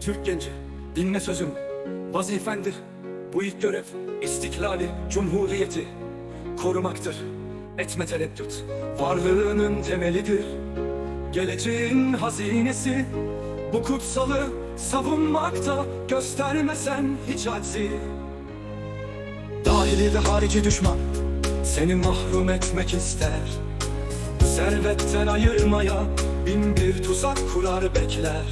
Türk genci, dinle sözüm, vazifendir. Bu ilk görev, istiklali, cumhuriyeti korumaktır. Etme tereddüt, varlığının temelidir. Geleceğin hazinesi, bu kutsalı savunmakta göstermesen hiç aczi. Dahili ve harici düşman seni mahrum etmek ister. Servetten ayırmaya bin bir tuzak kurar bekler.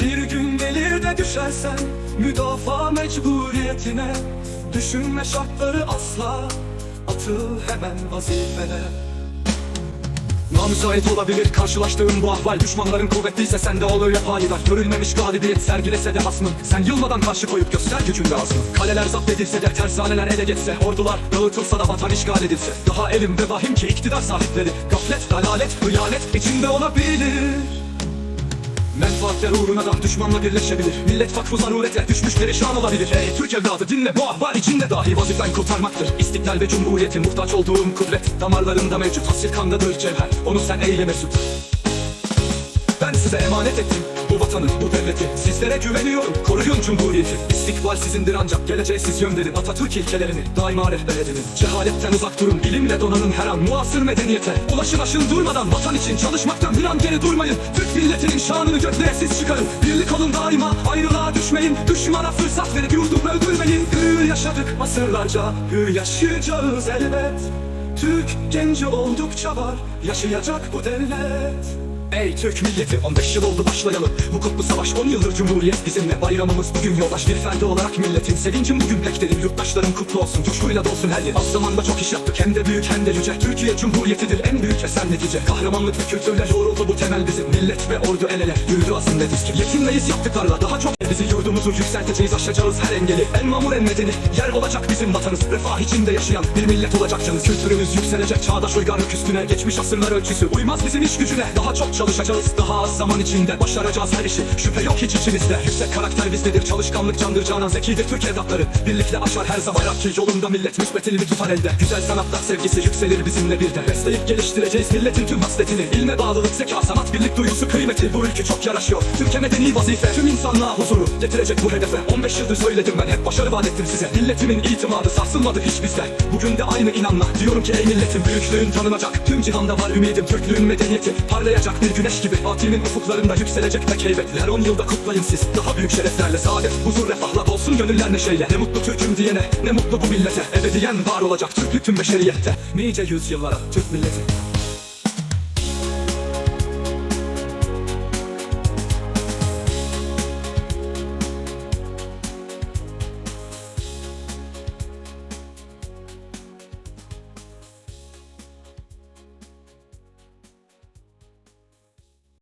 Bir gün gelir de düşersen müdafaa mecburiyetine. Düşünme şartları asla atıl hemen vazifene. Namzayet olabilir karşılaştığın bu ahval. Düşmanların kuvvetliyse sende olur hep payidar. Görülmemiş galibiyet sergilese de hasmın Sen yılmadan karşı koyup göster gücünde azmın Kaleler zapt edilse de tersaneler ele geçse. Ordular dağıtılsa da vatan işgal edilse. Daha elimde vahim ki iktidar sahipleri. Gaflet, dalalet, hıyanet içinde olabilir Menfaatler uğruna da düşmanla birleşebilir. Millet vakfı zarurete düşmüş perişan olabilir. Ey Türk evladı dinle. Bu ahval içinde dahi vazifen kurtarmaktır. İstiklal ve cumhuriyeti muhtaç olduğum kudret Damarlarında mevcut. Asil kandadır cevher. Onu sen eyle mesut ben size emanet ettim vatanı, bu devleti. Sizlere güveniyorum, koruyun cumhuriyeti. İstikbal sizindir ancak geleceğe siz yönlerin Atatürk ilkelerini daima rehber edinin Cehaletten uzak durun, bilimle donanın her an Muasır medeniyete. Ulaşın aşın durmadan Vatan için çalışmaktan bir an geri durmayın. Türk milletinin şanını göklere siz çıkarın. Birlik olun daima, ayrılığa düşmeyin. Düşmana fırsat verip yurdumu öldürmeyin. Hür yaşadık asırlarca, hür yaşayacağız elbet. Türk genci oldukça var, yaşayacak bu devlet Ey Türk milleti 15 yıl oldu başlayalım Bu kutlu savaş 10 yıldır cumhuriyet bizimle. Bayramımız bugün yoldaş bir ferdi olarak milletin Sevincim bugün pek derin. Yurttaşların kutlu olsun Coşkuyla dolsun her yer. Az zamanda çok iş yaptık hem de büyük hem de yüce. Türkiye cumhuriyetidir en büyük esen netice. Kahramanlık ve kültürle yoğruldu bu temel bizim. Millet ve ordu el ele yürüdü aslında dizki Yetinmeyiz yaptıklarla daha çok bizi yurdumuzu yükselteceğiz aşacağız her engeli. En mamur en medeni yer olacak bizim vatanız. Refah içinde yaşayan bir millet olacak canız. Kültürümüz yükselecek çağdaş uygarlık üstüne Geçmiş asırlar ölçüsü. Uymaz bizim iş gücüne Daha çok çalışacağız. Daha az zaman içinde Başaracağız her işi. Şüphe yok hiç içimizde. Yüksek karakter bizdedir çalışkanlık candır canan Zekidir. Türk evlatları birlikte aşar her zaman. Ki yolunda millet müsbet elini tutar elde. Güzel sanatlar sevgisi yükselir bizimle bir de. Besleyip geliştireceğiz milletin tüm hasletini İlme bağlılık zeka sanat birlik duygusu kıymeti. Bu ülke çok yaraşıyor. Türkiye medeni vazife tüm insanlığa huzuru Getirecek bu hedefe. 15 yıldır söyledim ben hep başarı vaat ettim size. Milletimin itimadı sarsılmadı hiç bizde Bugün de aynı inanla diyorum ki ey milletim Büyüklüğün tanınacak. Tüm cihanda var ümidim Türklüğün medeniyeti. Parlayacak bir güneş gibi Atimin ufuklarında yükselecek tek heybetli Her on yılda kutlayın siz daha büyük şereflerle Saadet, huzur, refahla dolsun gönüller neşeyle. Ne mutlu Türk'üm diyene ne mutlu bu millete. Ebediyen var olacak Türklük tüm beşeriyette. Nice yüzyıllara Türk milleti